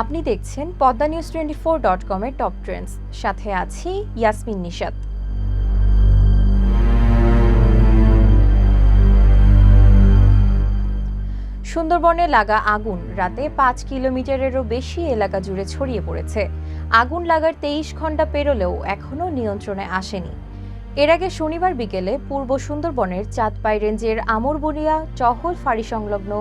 আপনি দেখছেন Padma news twenty four dot কমের টপ ট্রেন্ডস। সাথে আছি ইয়াসমিন নিশাত। সুন্দরবনে লাগা আগুন রাতে পাঁচ কিলোমিটারেরও বেশি এলাকা জুড়ে ছড়িয়ে পড়েছে। আগুন লাগার তেইশ ঘণ্টা পেরোলেও এখনও নিয়ন্ত্রণে আসেনি। এর আগে শনিবার বিকেলে পূর্ব সুন্দরবনের চাঁদপাই রেঞ্জের আমরবনিয়া চহল ফাঁড়ি সংলগ্ন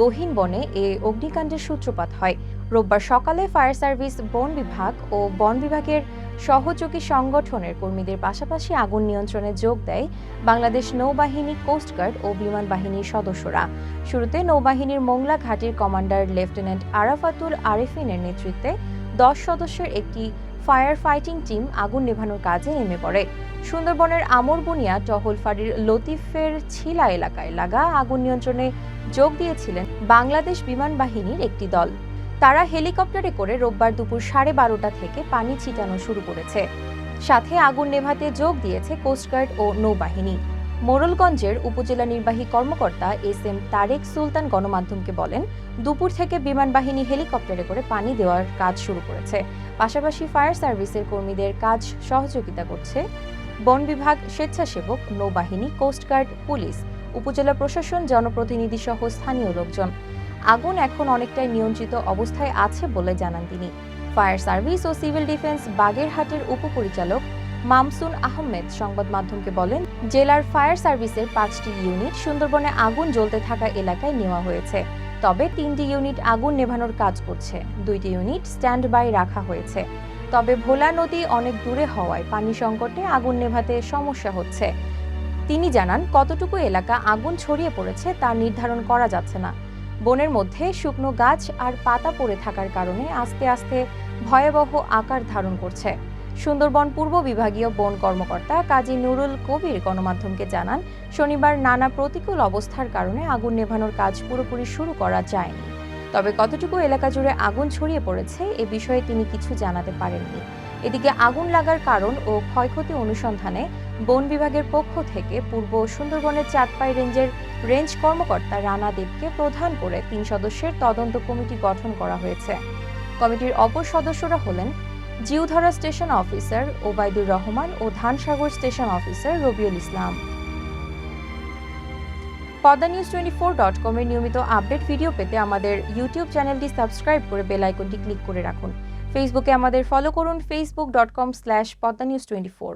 গহীন বনে এ অগ্নিকাণ্ডের সূত্রপাত হয়। রোববার সকালে ফায়ার সার্ভিস, বন বিভাগ ও বন বিভাগের সহযোগী সংগঠনের কর্মীদের পাশাপাশি আগুন নিয়ন্ত্রণে যোগ দেয় বাংলাদেশ নৌবাহিনী কোস্টগার্ড ও বিমান বাহিনীর সদস্যরা। শুরুতে নৌবাহিনীর মোংলা ঘাটির কমান্ডার লেফটেন্যান্ট আরাফাতুল আরেফিনের নেতৃত্বে দশ সদস্যের একটি ফায়ার ফাইটিং টিম আগুন নেভানোর কাজে নেমে পড়ে। সুন্দরবনের আমরবুনিয়া টহল ফাঁড়ির লতিফের ছিলা এলাকায় লাগা আগুন নিয়ন্ত্রণে যোগ দিয়েছিলেন বাংলাদেশ বিমান বাহিনীর একটি দল। তারা হেলিকপ্টারে করে রোববার দুপুর সাড়ে বারোটা থেকে পানি ছিটানো শুরু করেছে। সাথে আগুন নেভাতে যোগ দিয়েছে কোস্টগার্ড ও নৌবাহিনী। মোরলগঞ্জের উপজেলা নির্বাহী কর্মকর্তা এস এম তারেক সুলতান গণমাধ্যমকে বলেন, দুপুর থেকে বিমান বাহিনী হেলিকপ্টারে করে পানি দেওয়ার কাজ শুরু করেছে। পাশাপাশি ফায়ার সার্ভিসের কর্মীদের কাজ সহযোগিতা করছে বন বিভাগ স্বেচ্ছাসেবক, নৌবাহিনী কোস্টগার্ড পুলিশ, উপজেলা প্রশাসন, জনপ্রতিনিধি সহ স্থানীয় লোকজন। আগুন এখন অনেকটাই নিয়ন্ত্রিত অবস্থায় আছে বলে জানান তিনি। ফায়ার সার্ভিস ও সিভিল ডিফেন্স বাগেরহাটের উপপরিচালক মামসুন আহমেদ সংবাদ মাধ্যমকে বলেন, জেলার ফায়ার সার্ভিসের পাঁচটি ইউনিট সুন্দরবনে আগুন জ্বলতে থাকা এলাকায় নেওয়া হয়েছে। তবে তিনটি ইউনিট আগুন নেভানোর কাজ করছে। দুইটি ইউনিট স্ট্যান্ড বাই রাখা হয়েছে। তবে ভোলা নদী অনেক দূরে হওয়ায় পানি সংকটে আগুন নেভাতে সমস্যা হচ্ছে। তিনি জানান, কতটুকু এলাকা আগুন ছড়িয়ে পড়েছে তা নির্ধারণ করা যাচ্ছে না। বনের মধ্যে শুকনো গাছ আর পাতা পড়ে থাকার কারণে আস্তে আস্তে ভয়াবহ আকার ধারণ করছে। সুন্দরবন পূর্ব বিভাগীয় বন কর্মকর্তা কাজী নুরুল কবির গণমাধ্যমকে জানান, শনিবার নানা প্রতিকূল অবস্থার কারণে আগুন নেভানোর কাজ পুরোপুরি শুরু করা যায়নি। তবে কতটুকু এলাকা জুড়ে আগুন ছড়িয়ে পড়েছে এ বিষয়ে তিনি কিছু জানাতে পারেননি। এদিকে আগুন লাগার কারণ ও ক্ষয়ক্ষতি অনুসন্ধানে বন বিভাগের পক্ষ থেকে পূর্ব সুন্দরবনের চাঁদপাই রেঞ্জের রেঞ্জ কর্মকর্তা রানা দেবকে প্রধান করে তিন সদস্যের তদন্ত কমিটি গঠন করা হয়েছে। কমিটির অপর সদস্যরা হলেন জিউধরা স্টেশন অফিসার ওবায়দুর রহমান ও Dhansagar station officer Rabiul Islam. Padma news twenty four dot কমের নিয়মিত আপডেট ভিডিও পেতে আমাদের ইউটিউব চ্যানেলটি সাবস্ক্রাইব করে বেল আইকনটি ক্লিক করে রাখুন। ফেসবুকে আমাদের ফলো করুন Facebook dot com slash Padma news twenty four.